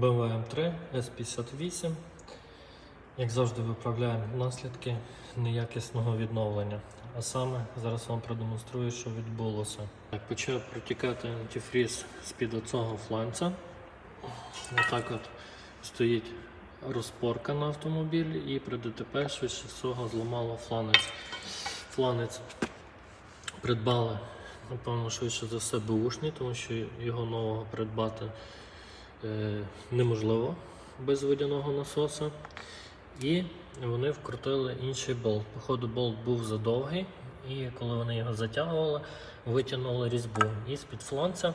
BMW M3 S58. Як завжди, виправляємо наслідки неякісного відновлення. А саме зараз вам продемонструю, що відбулося. Так, почав протікати антифріз з-під оцього фланця. Отак от стоїть розпорка на автомобілі і при ДТП швидше всього зламало фланець. Фланець придбали, напевно, швидше за все бушний, тому що його нового придбати неможливо без водяного насоса. І вони вкрутили інший болт. Походу, болт був задовгий, і коли вони його затягували, витягнули різьбу. І з-під фланця,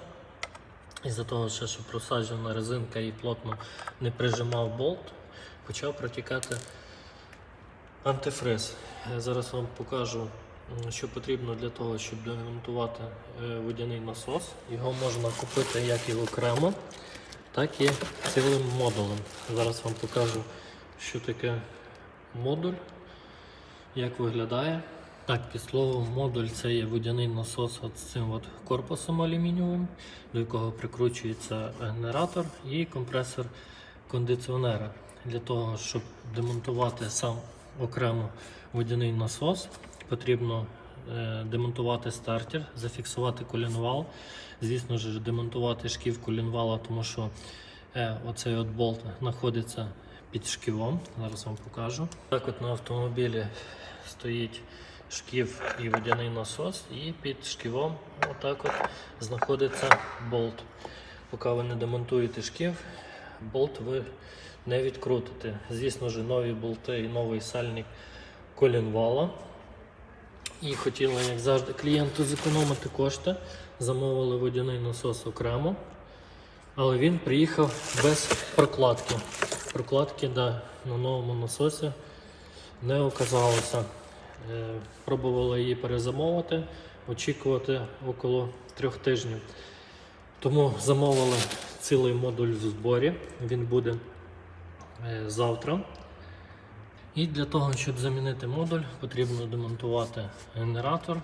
із-за того, що просаджена резинка і плотно не прижимав болт, почав протікати антифриз. Я зараз вам покажу, що потрібно для того, щоб демонтувати е, водяний насос. Його можна купити як і окремо, так і цілим модулем. Зараз вам покажу, що таке модуль, як виглядає. Так, під словом модуль це є водяний насос з цим от корпусом алюмінієвим, до якого прикручується генератор і компресор кондиціонера. Для того, щоб демонтувати сам окремо водяний насос, потрібно демонтувати стартер, зафіксувати колінвал. Звісно ж, демонтувати шків колінвала, тому що е, оцей от болт знаходиться під шківом. Зараз вам покажу. Так от на автомобілі стоїть шків і водяний насос, і під шківом отак от знаходиться болт. Поки ви не демонтуєте шків, болт ви не відкрутите. Звісно ж, нові болти і новий сальник колінвала. І хотіли, як завжди, клієнту зекономити кошти. Замовили водяний насос окремо. Але він приїхав без прокладки. Прокладки да, на новому насосі не оказалося. Е, Пробували її перезамовити, очікувати около трьох тижнів. Тому замовили цілий модуль в зборі. Він буде е, завтра. І для того, щоб замінити модуль, потрібно демонтувати генератор,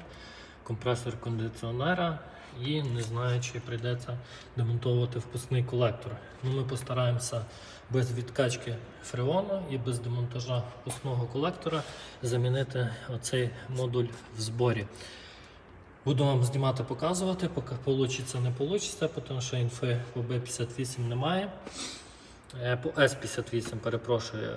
компресор кондиціонера і не знаю, чи прийдеться демонтовувати впускний колектор. Ну, ми постараємося без відкачки фреону і без демонтажа впускного колектора замінити оцей модуль в зборі. Буду вам знімати, показувати, поки вийде, не вийде, тому що інфи по B58 немає. Е, По S58, перепрошую.